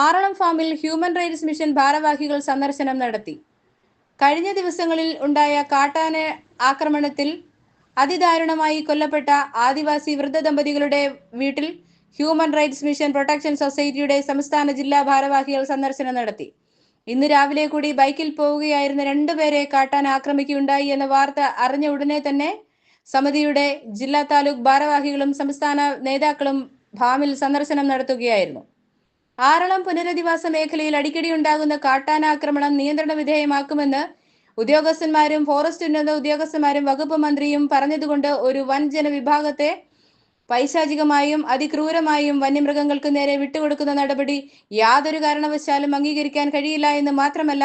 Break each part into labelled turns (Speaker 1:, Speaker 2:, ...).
Speaker 1: ആറളം ഫാമിൽ human rights mission ഭാരവാഹികൾ സന്ദർശനം നടത്തി. കഴിഞ്ഞ ദിവസങ്ങളിൽ ഉണ്ടായ കാട്ടാന ആക്രമണത്തിൽ അതിദാരുണമായി കൊല്ലപ്പെട്ട ആദിവാസി വൃദ്ധ ദമ്പതികളുടെ വീട്ടിൽ ഹ്യൂമൻ റൈറ്റ്സ് മിഷൻ പ്രൊട്ടക്ഷൻ സൊസൈറ്റിയുടെ സംസ്ഥാന ജില്ലാ ഭാരവാഹികൾ സന്ദർശനം നടത്തി. ഇന്ന് രാവിലെ കൂടി ബൈക്കിൽ പോവുകയായിരുന്ന രണ്ടുപേരെ കാട്ടാൻ ആക്രമിക്കുകയുണ്ടായി എന്ന വാർത്ത അറിഞ്ഞ ഉടനെ തന്നെ സമിതിയുടെ ജില്ലാ താലൂക്ക് ഭാരവാഹികളും സംസ്ഥാന നേതാക്കളും ഭാമിൽ സന്ദർശനം നടത്തുകയായിരുന്നു. ആറളം പുനരധിവാസ മേഖലയിൽ അടിക്കടി ഉണ്ടാകുന്ന കാട്ടാനാക്രമണം നിയന്ത്രണ വിധേയമാക്കുമെന്ന് ഉദ്യോഗസ്ഥന്മാരും ഫോറസ്റ്റ് ഉന്നത ഉദ്യോഗസ്ഥന്മാരും വകുപ്പ് മന്ത്രിയും പറഞ്ഞതുകൊണ്ട് ഒരു വൻ ജനവിഭാഗത്തെ പൈശാചികമായും അതിക്രൂരമായും വന്യമൃഗങ്ങൾക്ക് നേരെ വിട്ടുകൊടുക്കുന്ന നടപടി യാതൊരു കാരണവശാലും അംഗീകരിക്കാൻ കഴിയില്ല എന്ന് മാത്രമല്ല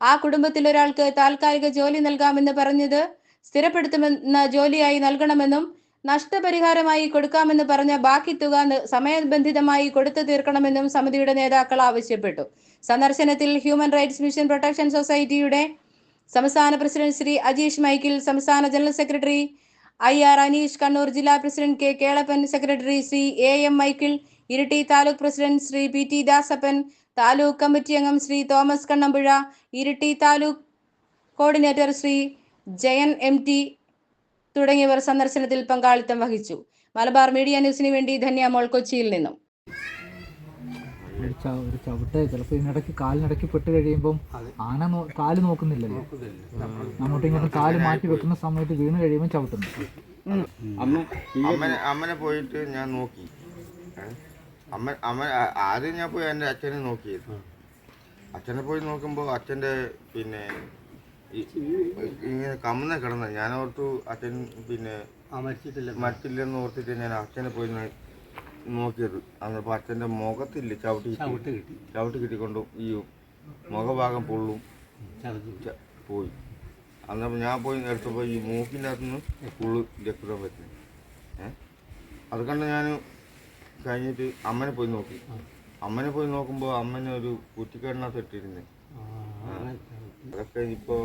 Speaker 1: ആ കുടുംബത്തിൽ ഒരാൾക്ക് താൽക്കാലിക ജോലി നൽകാമെന്ന് പറഞ്ഞത് സ്ഥിരപ്പെടുത്തുമെന്ന ജോലിയായി നൽകണമെന്നും നഷ്ടപരിഹാരമായി കൊടുക്കാമെന്ന് പറഞ്ഞ ബാക്കി തുക സമയബന്ധിതമായി കൊടുത്തു തീർക്കണമെന്നും സമിതിയുടെ നേതാക്കൾ ആവശ്യപ്പെട്ടു. സന്ദർശനത്തിൽ ഹ്യൂമൻ റൈറ്റ്സ് മിഷൻ പ്രൊട്ടക്ഷൻ സൊസൈറ്റിയുടെ സംസ്ഥാന പ്രസിഡന്റ് ശ്രീ അജീഷ് മൈക്കിൾ സംസ്ഥാന general secretary I R Aneesh Kannur ജില്ലാ president K Kelappan secretary Shri A M Michael Iritty taluk president Shri P T Dasappan taluk committee അംഗം Shri Thomas Kannampuzha Iritty taluk coordinator Shri Jayan M T തുടങ്ങിയവർ സന്ദർശനത്തിൽ പങ്കാളിത്തം വഹിച്ചു. Malabar media ന്യൂസിന് വേണ്ടി ധന്യമോൾ കൊച്ചിയിൽ നിന്നും.
Speaker 2: ഒരു ഒരു ചവിട്ട് ചിലപ്പോൾ ഇതിനിടയ്ക്ക് കാലിനിടയ്ക്ക് പെട്ട് കഴിയുമ്പം ആന കാൽ നോക്കുന്നില്ലല്ലോ. അങ്ങോട്ടും ഇങ്ങോട്ടും കാൽ മാറ്റി വെക്കുന്ന സമയത്ത് വീണ് കഴിയുമ്പോൾ ചവിട്ടുന്നു.
Speaker 3: അമ്മനെ അമ്മനെ പോയിട്ട് ഞാൻ നോക്കി. അമ്മ അമ്മ ആദ്യം ഞാൻ പോയി എന്റെ അച്ഛനെ നോക്കി അച്ഛനെ പോയി നോക്കുമ്പോൾ അച്ഛന്റെ പിന്നെ ഇങ്ങനെ കമ്മന്ന കിടന്ന. ഞാൻ ഓർത്തു അച്ഛൻ പിന്നെ മറ്റില്ലെന്ന് ഓർത്തിട്ട് ഞാൻ അച്ഛനെ പോയി നോക്കിയത്. അന്നപ്പോൾ അച്ഛന്റെ മുഖത്തില്ല ചവിട്ടി കിട്ടി. ചവിട്ടി കിട്ടിക്കൊണ്ട് ഈ മുഖഭാഗം പൊള്ളും. പോയി. അന്നപ്പോൾ ഞാൻ പോയി എടുത്തപ്പോൾ ഈ മൂക്കിന്റെ അകത്തുനിന്ന് പുള്ളു രക്തം പറ്റുന്നു ഏഹ് അത് കണ്ട് ഞാൻ കഴിഞ്ഞിട്ട് അമ്മനെ പോയി നോക്കി. അമ്മനെ പോയി നോക്കുമ്പോൾ അമ്മനെ ഒരു കുറ്റിക്കണ്ണത്ത് ഇട്ടിരുന്നു അതൊക്കെ ഇപ്പോൾ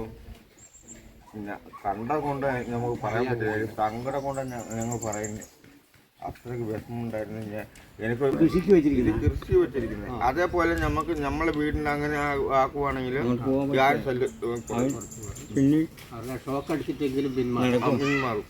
Speaker 3: കണ്ട കൊണ്ട് നമുക്ക് പറയാൻ പറ്റില്ല. സങ്കടം കൊണ്ട് ഞങ്ങൾ പറയുന്നത് അത്രയ്ക്ക് വിഷമമുണ്ടായിരുന്നു. ഞാൻ എനിക്ക് കൃഷിക്ക് വെച്ചിരിക്കുന്നത് കൃഷി വെച്ചിരിക്കുന്നത് അതേപോലെ നമുക്ക് നമ്മളെ വീടിന് അങ്ങനെ ആക്കുവാണെങ്കിൽ ഞാൻ
Speaker 4: പിന്നെ ഷോക്ക് അടിച്ചിട്ടെങ്കിലും പിന്മാറും.
Speaker 3: പിന്മാറും.